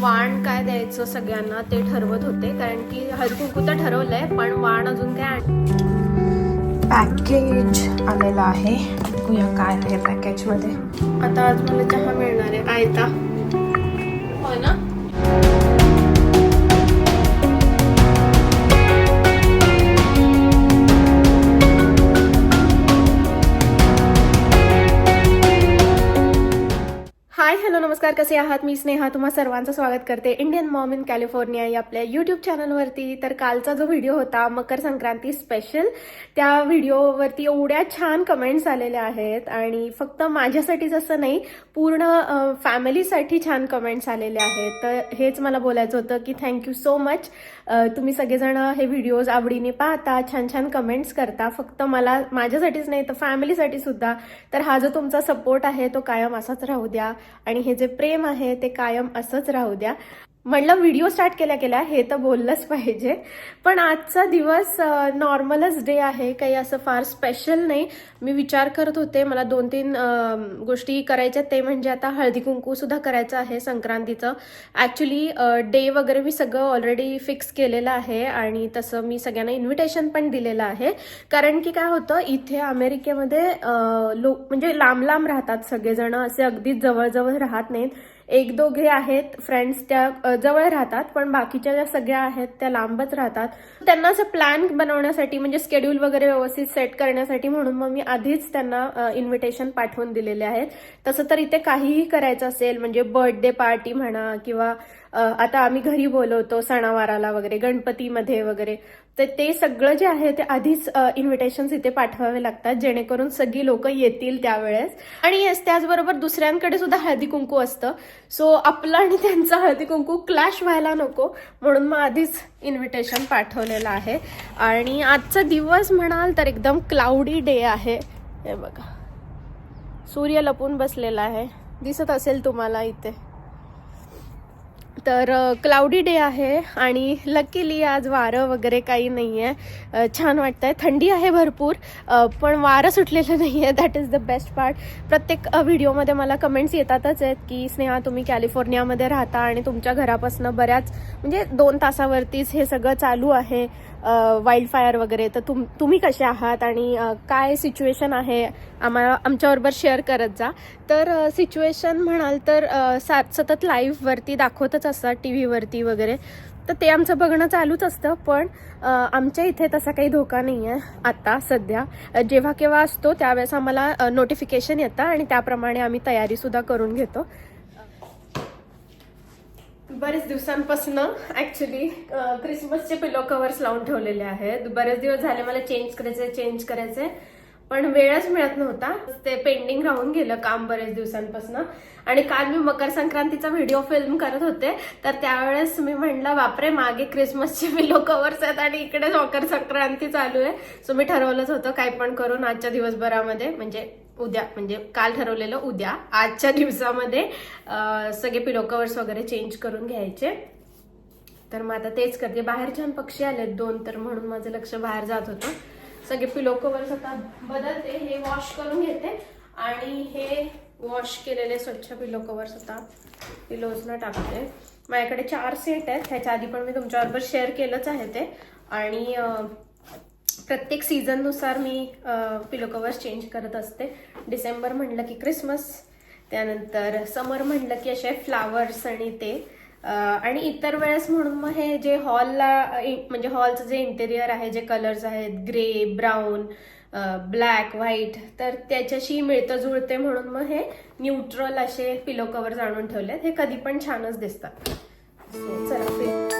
वाण काय द्यायचं सगळ्यांना ते ठरवत होते कारण की हळदी कुंकू तर ठरवलंय पण वाण अजून काय आण- पॅकेज आलेलं आहे. बघूया काय आहे पॅकेजमध्ये आता आज मला चहा मिळणार आहे. आयता. हो ना? नमस्कार कसे आहात? मी स्नेहा तुम्हा सर्वांचं स्वागत करते इंडियन मॉम इन कॅलिफोर्निया या आपल्या यूट्यूब चॅनलवरती तर कालचा जो व्हिडिओ होता मकर संक्रांती स्पेशल त्या व्हिडिओवरती एवढ्या छान कमेंट्स आलेल्या आहेत आणि फक्त माझ्यासाठीच असं नाही पूर्ण फॅमिलीसाठी छान कमेंट्स आलेले आहेत. तर हेच मला बोलायचं होतं की थँक्यू सो मच तुम्ही सगळेजण हे व्हिडिओज आवडीने पाहता छान छान कमेंट्स करता. फक्त मला माझ्यासाठीच नाही तर फॅमिलीसाठी सुद्धा. तर हा जो तुमचा सपोर्ट आहे तो कायम असाच राहू द्या. आणि हे जे प्रेम आहे ते कायम असंच राहू द्या. म्हणलं व्हिडिओ स्टार्ट केल्या केल्या हे तर बोललंच पाहिजे. पण आजचा दिवस नॉर्मलच डे आहे काही असं फार स्पेशल नाही. मी विचार करत होते मला दोन तीन गोष्टी करायच्या ते म्हणजे आता हळदी कुंकू सुद्धा करायचं आहे संक्रांतीचं. ऍक्च्युली डे वगैरे मी सगळं ऑलरेडी फिक्स केलेलं आहे आणि तसं मी सगळ्यांना इन्व्हिटेशन पण दिलेलं आहे. कारण की काय होतं इथे अमेरिकेमध्ये लोक म्हणजे लांब लांब राहतात सगळेजण असे अगदीच जवळजवळ राहत नाहीत. एक दोघे आहेत फ्रेंड्स त्या जवळ राहतात पण बाकीच्या ज्या सगळ्या आहेत त्या लांबच राहतात. त्यांना असं प्लॅन बनवण्यासाठी म्हणजे स्केड्यूल वगैरे व्यवस्थित सेट करण्यासाठी म्हणून मग मी आधीच त्यांना इन्व्हिटेशन पाठवून दिलेले आहेत. तसं तर इथे काहीही करायचं असेल म्हणजे बर्थडे पार्टी म्हणा किंवा आता आम्ही घरी बोलवतो सणावाराला वगैरे गणपतीमध्ये वगैरे तर ते सगळं जे आहे ते आधीच इन्व्हिटेशन्स इथे पाठवावे लागतात जेणेकरून सगळी लोक येतील त्यावेळेस. आणि येस त्याचबरोबर दुसऱ्यांकडे सुद्धा हळदी कुंकू असतं. सो आपलं आणि त्यांचं हळदी कुंकू क्लॅश व्हायला नको म्हणून मग आधीच इन्व्हिटेशन पाठवलेलं आहे. आणि आजचा दिवस म्हणाल तर एकदम क्लाउडी डे आहे. हे बघा. सूर्य लपून बसलेला आहे. दिसत असेल तुम्हाला इथे. तर क्लाउडी डे आहे आणि लकीली आज वारं वगैरे काही नाही आहे छान वाटतंय. थंडी आहे भरपूर पण वारं सुटलेलं नाही आहे that is the best part प्रत्येक व्हिडिओमध्ये मला कमेंट्स येतातच आहेत की स्नेहा तुम्ही कॅलिफोर्नियामध्ये राहता आणि तुमच्या घरापासून बऱ्याच म्हणजे दोन तासावरतीच हे सगळं चालू आहे. वाईल्ड फायर वगैरे. तर तुम तुम्ही कसे आहात आणि काय सिच्युएशन आहे? आम्हाला आमच्याबरोबर शेअर करत जा. तर सिच्युएशन म्हणाल तर सा सतत लाईव्हवरती दाखवतच असतात टी व्हीवरती वगैरे. तर ते आमचं बघणं चालूच असतं पण आमच्या इथे तसा काही धोका नाही आहे आता सध्या. जेव्हा केव्हा असतो त्यावेळेस आम्हाला नोटिफिकेशन येतं आणि त्याप्रमाणे आम्ही तयारीसुद्धा करून घेतो. बरेच दिवसांपासून ऍक्च्युली क्रिसमसचे पिलो कवर्स लावून ठेवलेले आहेत. बरेच दिवस झाले मला चेंज करायचे चेंज करायचे पण वेळच मिळत नव्हता. ते पेंडिंग राहून गेलं काम बरेच दिवसांपासून. आणि काल मी मकर संक्रांतीचा व्हिडिओ फिल्म करत होते. तर त्यावेळेस मी म्हणलं बापरे मागे क्रिसमसचे पिलो कवर्स आहेत आणि इकडे मकर संक्रांती चालू आहे. सो मी ठरवलंच होतं काय पण करून आजच्या दिवसभरामध्ये म्हणजे उद्या म्हणजे काल ठरवलेलं उद्या आजच्या दिवसामध्ये सगळे पिलो कवर्स वगैरे चेंज करून घ्यायचे. तर मग आता तेच करते. बाहेर छान पक्षी आलेत दोन तर म्हणून माझं लक्ष बाहेर जात होतं. सगळे पिलो कवर्स आता बदलते. हे वॉश करून घेते. आणि हे वॉश केलेले स्वच्छ पिलो कवर्स आता पिलोजनं टाकते. माझ्याकडे चार सेट आहेत. ह्याच्या आधी पण मी तुमच्याबरोबर शेअर केलंच आहे ते. आणि प्रत्येक सीझननुसार मी पिलो कवर्स चेंज करत असते. डिसेंबर म्हणलं की क्रिसमस त्यानंतर समर म्हणलं की असे फ्लावर्स आणि ते. आणि इतर वेळेस म्हणून मग हे जे हॉलला म्हणजे हॉलचं जे इंटेरियर आहे जे कलर्स आहेत ग्रे ब्राऊन ब्लॅक व्हाईट तर त्याच्याशी मिळतं जुळते म्हणून मग हे न्यूट्रल असे पिलो कवर्स आणून ठेवलेत. हे कधी पण छानच दिसतात. So, चला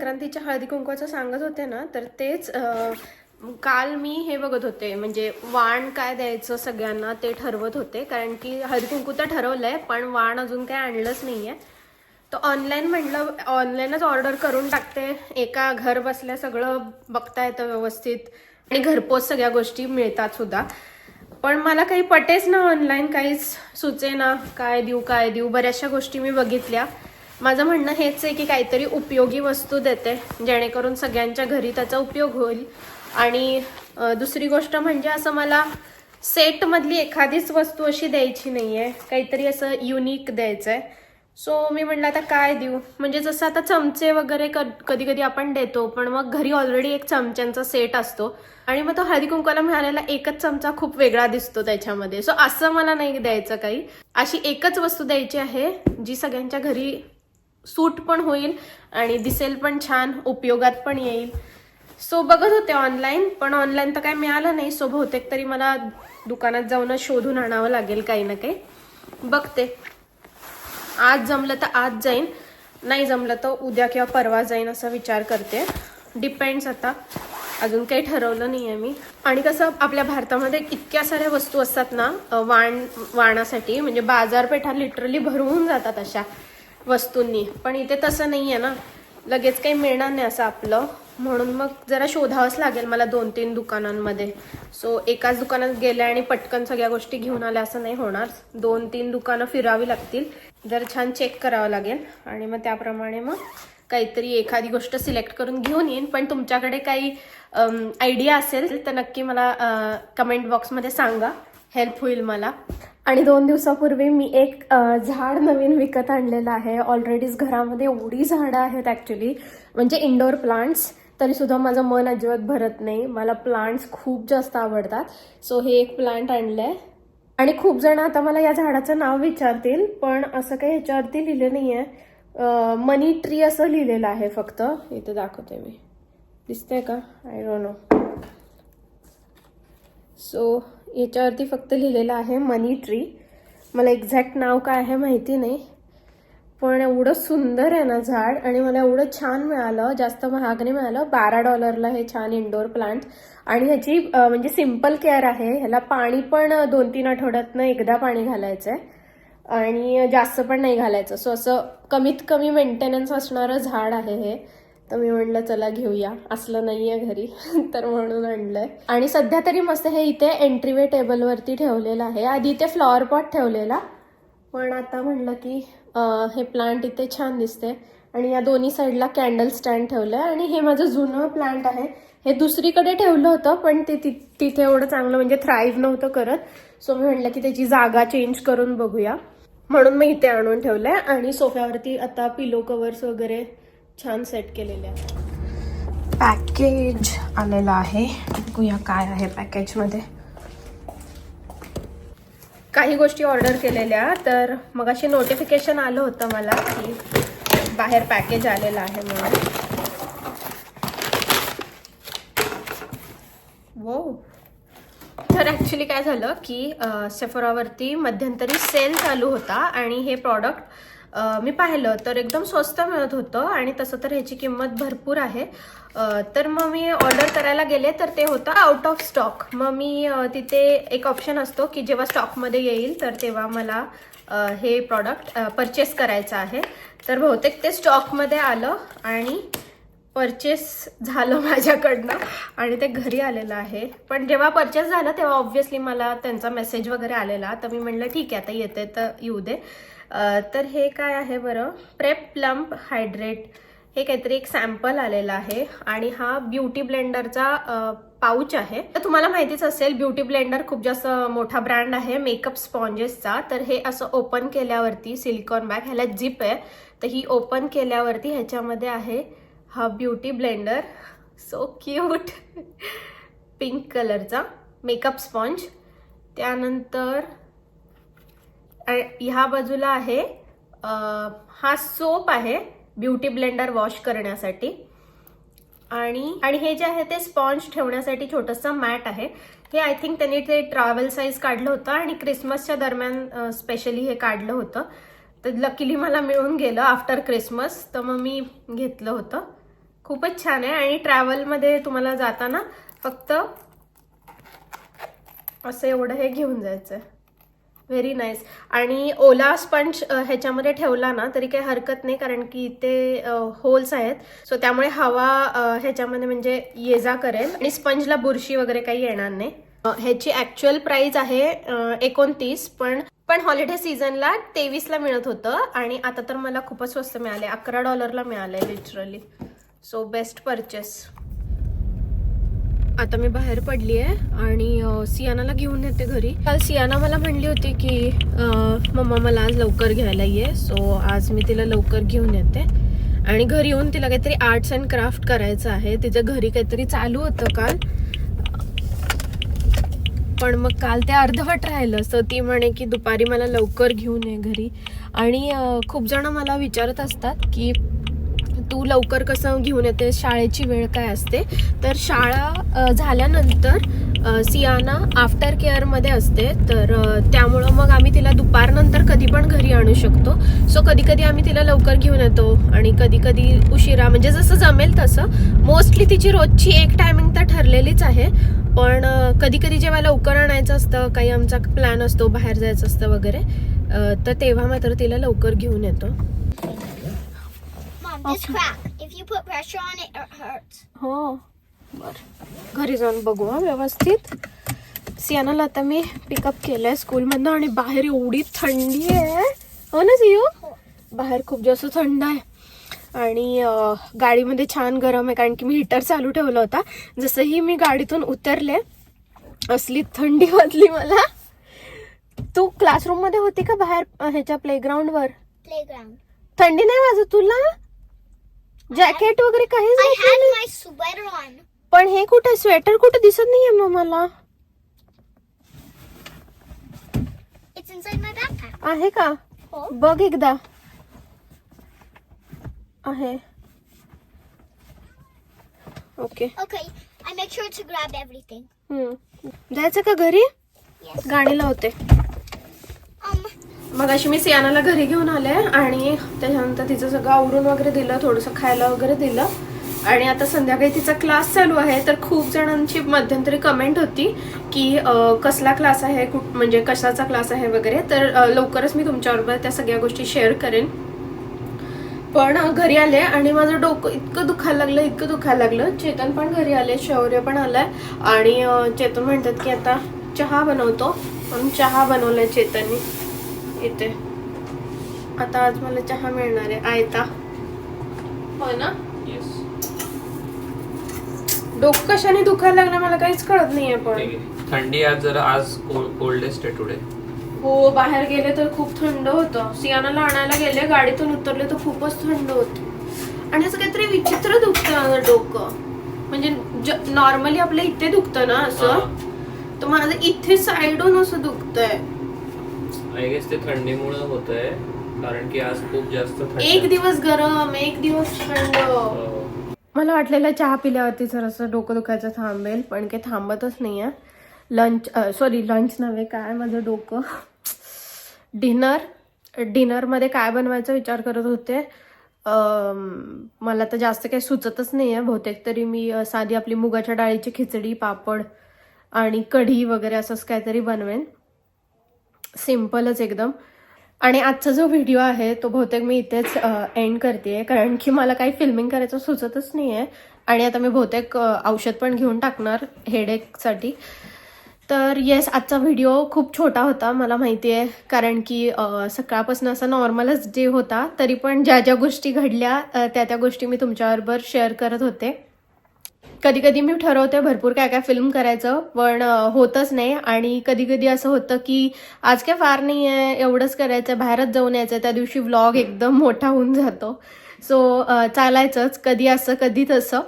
संक्रांतीच्या हळदी कुंकवाचं सांगत होते ना तर तेच काल मी हे बघत होते म्हणजे वाण काय द्यायचं सगळ्यांना ते ठरवत होते कारण की हळदी कुंकू तर ठरवलंय पण वाण अजून काय आणलंच नाही आहे तर ऑनलाईन म्हटलं ऑनलाईनच ऑर्डर करून टाकते एका घर बसल्या सगळं बघता येतं व्यवस्थित आणि घरपोच सगळ्या गोष्टी मिळतात सुद्धा. पण मला काही पटेच ना ऑनलाईन काहीच सुचे ना काय देऊ काय देऊ बऱ्याचशा गोष्टी मी बघितल्या. माझं म्हणणं हेच आहे की काहीतरी उपयोगी वस्तू देते जेणेकरून सगळ्यांच्या घरी त्याचा उपयोग होईल. आणि दुसरी गोष्ट म्हणजे असं मला सेटमधली एखादीच वस्तू अशी द्यायची नाही आहे काहीतरी असं युनिक द्यायचं आहे सो मी म्हटलं आता काय देऊ? म्हणजे जसं आता चमचे वगैरे कधी कधी आपण देतो पण मग घरी ऑलरेडी एक चमच्यांचा सेट असतो. आणि मग तो हळदी कुंकवाला मिळालेला एकच चमचा खूप वेगळा दिसतो त्याच्यामध्ये. सो असं मला नाही द्यायचं काही. अशी एकच वस्तू द्यायची आहे जी सगळ्यांच्या घरी सूट पण होईल आणि दिसेल पण छान उपयोगात पण येईल. सो बघत होते ऑनलाईन पण ऑनलाईन तर काय मिळालं नाही. सो बहुतेक तरी मला दुकानात जाऊनच शोधून आणावं लागेल काही ना काही. बघते. आज जमलं तर आज जाईन. नाही जमलं तर उद्या किंवा परवा जाईन असा विचार करते. डिपेंड्स आता. अजून काही ठरवलं नाही आहे मी. आणि कसं आपल्या भारतामध्ये इतक्या साऱ्या वस्तू असतात ना वाण वाणासाठी. म्हणजे बाजारपेठा लिटरली भरून जातात अशा. वस्तूंनी. पण इथे तसं नाही आहे ना. लगेच काही मिळणार नाही असं आपलं. म्हणून मग जरा शोधावंच लागेल मला दोन तीन दुकानांमध्ये. सो एकाच दुकानात गेल्या आणि पटकन सगळ्या गोष्टी घेऊन आल्या असं नाही होणार. दोन तीन दुकानं फिरावी लागतील. जर छान चेक करावं लागेल. आणि मग त्याप्रमाणे मग काहीतरी एखादी गोष्ट सिलेक्ट करून घेऊन येईन. पण तुमच्याकडे काही आयडिया असेल तर नक्की मला कमेंट बॉक्समध्ये सांगा. हेल्प होईल मला. आणि दोन दिवसापूर्वी मी एक झाड नवीन विकत आणलेलं आहे. ऑलरेडीज घरामध्ये एवढी झाडं आहेत ॲक्च्युली म्हणजे इंडोर प्लांट्स तरी सुद्धा माझं मन अजिबात भरत नाही. मला प्लांट्स खूप जास्त आवडतात. सो हे एक प्लांट आणलं आहे आणि खूप जण आता मला या झाडाचं नाव विचारतील पण असं काही ह्याच्यावरती लिहिलं नाही आहे मनी ट्री असं लिहिलेलं आहे फक्त. इथं दाखवते मी. दिसतंय का? आय डोंट नो सो याच्यावरती फक्त लिहिलेलं आहे मनी ट्री. मला एक्झॅक्ट नाव काय आहे माहिती नाही. पण एवढं सुंदर आहे ना झाड आणि मला एवढं छान मिळालं जास्त महाग नाही मिळालं. बारा डॉलरला हे छान इंडोर प्लांट आणि ह्याची म्हणजे सिंपल केअर आहे. ह्याला पाणी पण दोन तीन आठवड्यातनं एकदा पाणी घालायचं आहे आणि जास्त पण नाही घालायचं. सो असं कमीत कमी मेंटेनन्स असणारं झाड आहे हे. तर मी म्हणलं चला घेऊया. असलं नाही आहे घरी. तर म्हणून आणलंय. आणि सध्या तरी मस्त हे इथे एंट्रीवे टेबलवरती ठेवलेलं आहे. आधी इथे फ्लॉवर पॉट ठेवलेला. पण आता म्हणलं की आ, हे प्लांट इथे छान दिसते आणि या दोन्ही साईडला कॅन्डल स्टँड ठेवलं आहे आणि हे माझं जुनं प्लांट आहे. हे दुसरीकडे ठेवलं होतं पण ते ति- तिथे एवढं चांगलं म्हणजे थ्राईव्ह नव्हतं करत. सो मी म्हटलं की त्याची जागा चेंज करून बघूया. म्हणून मी इथे आणून ठेवलं आहे आणि सोफ्यावरती आता पिलो कवर्स वगैरे छान सेट केलेले आहेत. पॅकेज आलेलं आहे. बघूया काय आहे पॅकेजमध्ये काही गोष्टी ऑर्डर केलेल्या तर मग अशी नोटिफिकेशन आलं होतं मला की बाहेर पॅकेज आलेलं आहे म्हणून. वो तर ॲक्च्युली काय झालं की सेफोरावरती मध्यंतरी सेल चालू होता आणि हे प्रॉडक्ट मी पाहिलं तर एकदम स्वस्त मिळत होतं आणि तसं तर ह्याची किंमत भरपूर आहे. तर मग मी ऑर्डर करायला गेले तर ते होतं आउट ऑफ स्टॉक मग मी तिथे एक ऑप्शन असतो की जेव्हा स्टॉकमध्ये येईल तर तेव्हा मला हे प्रॉडक्ट परचेस करायचं आहे. तर बहुतेक ते स्टॉकमध्ये आलं आणि परचेस झालं माझ्याकडनं आणि ते घरी आलेलं आहे. पण जेव्हा परचेस झालं तेव्हा ऑब्व्हियसली मला त्यांचा मेसेज वगैरे आलेला. तर मी म्हणलं ठीक आहे आता येते तर येऊ दे. तर हे काय आहे बरं? प्रेप प्लम्प हायड्रेट हे काहीतरी एक सॅम्पल आलेला आहे आणि हा ब्युटी ब्लेंडरचा पाऊच आहे. तर तुम्हाला माहितीच असेल ब्युटी ब्लेंडर खूप जास्त मोठा ब्रँड आहे मेकअप स्पॉन्जेसचा तर हे असं ओपन केल्यावरती सिलिकॉन बॅग ह्याला जिप आहे. तर ही ओपन केल्यावरती ह्याच्यामध्ये आहे हा beauty blender so cute pink कलरचा मेकअप स्पॉन्ज त्यानंतर ह्या बाजूला आहे हा सोप आहे ब्युटी ब्लेंडर वॉश करण्यासाठी. आणि आणि हे जे आहे ते स्पॉन्ज ठेवण्यासाठी छोटंसं मॅट आहे. हे आय थिंक त्यांनी ते ट्रॅव्हल साईज काढलं होतं आणि क्रिसमसच्या दरम्यान स्पेशली हे काढलं होतं. तर लकीली मला मिळून गेलं आफ्टर क्रिसमस तर मग मी घेतलं होतं. खूपच छान आहे आणि ट्रॅव्हलमध्ये तुम्हाला जाताना फक्त असं एवढं हे घेऊन जायचं आहे व्हेरी नाईस आणि ओला स्पंज ह्याच्यामध्ये ठेवला ना तरी काही हरकत नाही कारण की ते होल्स आहेत. सो त्यामुळे हवा ह्याच्यामध्ये म्हणजे ये जा करेल. आणि स्पंजला बुरशी वगैरे काही येणार नाही. ह्याची ऍक्च्युअल प्राइस आहे एकोणतीस पण पण हॉलिडे सीझनला तेवीसला मिळत होतं. आणि आता तर मला खूपच स्वस्त मिळाले. अकरा डॉलरला मिळालंय लिटरली सो बेस्ट परचेस आता मी बाहेर पडली आहे आणि सियानाला घेऊन येते घरी. काल सियाना मला म्हणली होती की मम्मा मला आज लवकर घ्यायला ये सो आज मी तिला लवकर घेऊन येते. आणि घरी येऊन तिला काहीतरी आर्ट्स अँड क्राफ्ट करायचं आहे. तिच्या घरी काहीतरी चालू होतं काल. पण मग काल ते अर्धवट राहिलं सो ती म्हणे की दुपारी मला लवकर घेऊन ये घरी. आणि खूप जण मला विचारत असतात की तू लवकर कसं घेऊन येते शाळेची वेळ काय असते? तर शाळा झाल्यानंतर सियाना आफ्टर केअरमध्ये असते. तर त्यामुळं मग आम्ही तिला दुपारनंतर कधी पण घरी आणू शकतो. सो कधी कधी आम्ही तिला लवकर घेऊन येतो. आणि कधी कधी उशिरा म्हणजे जसं जमेल तसं. मोस्टली तिची रोजची एक टायमिंग तर ठरलेलीच आहे. पण कधी कधी जेव्हा लवकर आणायचं असतं काही आमचा प्लॅन असतो बाहेर जायचं असतं वगैरे तर तेव्हा मात्र तिला लवकर घेऊन येतो. This crack. If you put pressure on it, it hurts. हो. बर. घरी जाऊन बघू हा व्यवस्थित. सियानाला आता मी पिकअप केलंय स्कूलमधनं आणि बाहेर एवढी थंडी आहे. हो ना सियू? बाहेर खूप जास्त थंड आहे. आणि गाडीमध्ये छान गरम आहे कारण की मी हिटर चालू ठेवला होता. जसंही मी गाडीतून उतरले असली थंडी वाजली मला. तू क्लासरूममध्ये होती का बाहेर ह्याच्या प्लेग्राऊंडवर Playground. थंडी नाही वाजत तुला? जॅकेट वगैरे काही पण हे कुठे स्वेटर कुठे दिसत नाही आहे मग मला? आहे का? बघ एकदा. आहे. Okay okay I make sure to grab everything hmm. जायचं का घरी? गाडीला होते. मग अशी मी सियानाला घरी घेऊन आले आणि त्याच्यानंतर तिचं सगळं आवरून वगैरे दिलं थोडंसं खायला वगैरे दिलं. आणि आता संध्याकाळी तिचा क्लास चालू आहे तर खूप जणांची मध्यंतरी कमेंट होती की कसला क्लास आहे कुठ म्हणजे कशाचा क्लास आहे वगैरे. तर लवकरच मी तुमच्याबरोबर त्या सगळ्या गोष्टी शेअर करेन. पण घरी आले आणि माझं डोकं इतकं दुखायला लागलं इतकं दुखायला लागलं. चेतन पण घरी आले शौर्य पण आलाय. आणि चेतन म्हणतात की आता चहा बनवतो. म्हणून चहा बनवलाय चेतननी. इथे. आता आज मला चहा मिळणार आहे. आयता. हो ना? येस डोकं कशाने दुखायला लागलं मला काहीच कळत नाहीये पण. थंडी आज जरा आज कोल्डेस्ट आहे टुडे हो बाहेर गेले तर खूप थंड होतं. सियानाला आणायला गेले गाडीतून उतरले तर खूपच थंड होत. आणि असं काहीतरी विचित्र दुखतं माझं डोकं. म्हणजे नॉर्मली आपल्या इथे दुखतं ना असं? तर माझं इथे साईडून असं दुखतंय. आय गेस ते थंडीमुळे होत आहे कारण की आज खूप जास्त थंडी एक दिवस गरम एक दिवस थंड. अं, मला वाटलेलं चहा पिल्यावरती जरासं डोकं दुखायचं थांबेल पण काही थांबतच नाही आहे लंच सॉरी लंच नव्हे काय माझं डोकं. डिनर डिनरमध्ये काय बनवायचा विचार करत होते अम, मला तर जास्त काही सुचतच नाही आहे बहुतेक तरी मी अ, साधी आपली मुगाच्या डाळीची खिचडी पापड आणि कढी वगैरे असंच काहीतरी बनवेन. सिम्पलच एकदम. आणि आजचा जो व्हिडिओ आहे तो बहुतेक मी इथेच एंड करते कारण की मला काही फिल्मिंग करायचं सुचतच नाही आहे आणि आता मी बहुतेक औषध पण घेऊन टाकणार हेडेकसाठी तर येस आजचा व्हिडिओ खूप छोटा होता मला माहिती आहे कारण की सकाळपासून असा नॉर्मलच डे होता. तरी पण ज्या ज्या गोष्टी घडल्या त्या त्या गोष्टी मी तुमच्याबरोबर शेअर करत होते. कधी कधी मी ठरवते भरपूर काय काय फिल्म करायचं पण होतच नाही. आणि कधी कधी असं होतं की आज काय फार नाही आहे एवढंच करायचं बाहेरच जाऊन यायचं त्या दिवशी व्लॉग एकदम मोठा होऊन जातो. सो चालायचंच कधी असं कधी तसं.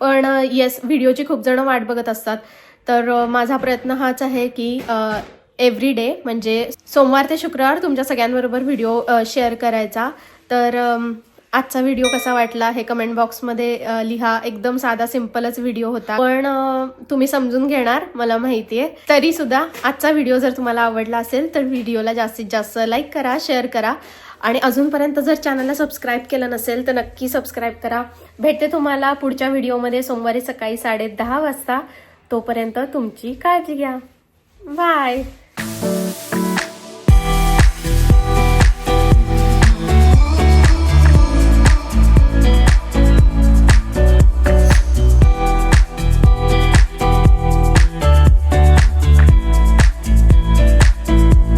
पण येस व्हिडिओची खूप जण वाट बघत असतात. तर माझा प्रयत्न हाच आहे की एव्हरी डे म्हणजे सोमवार ते शुक्रवार तुमच्या सगळ्यांबरोबर व्हिडिओ शेअर करायचा. तर आजचा व्हिडिओ कसा वाटला हे कमेंट बॉक्समध्ये लिहा. एकदम साधा सिम्पलच व्हिडिओ होता. पण तुम्ही समजून घेणार मला माहितीये तरी सुद्धा आजचा व्हिडिओ जर तुम्हाला आवडला असेल तर व्हिडिओला जास्तीत जास्त लाईक करा शेअर करा. आणि अजूनपर्यंत जर चॅनलला सबस्क्राईब केलं नसेल तर नक्की सबस्क्राईब करा. भेटते तुम्हाला पुढच्या व्हिडिओमध्ये सोमवारी सकाळी साडे दहा वाजता. तोपर्यंत तुमची काळजी घ्या. बाय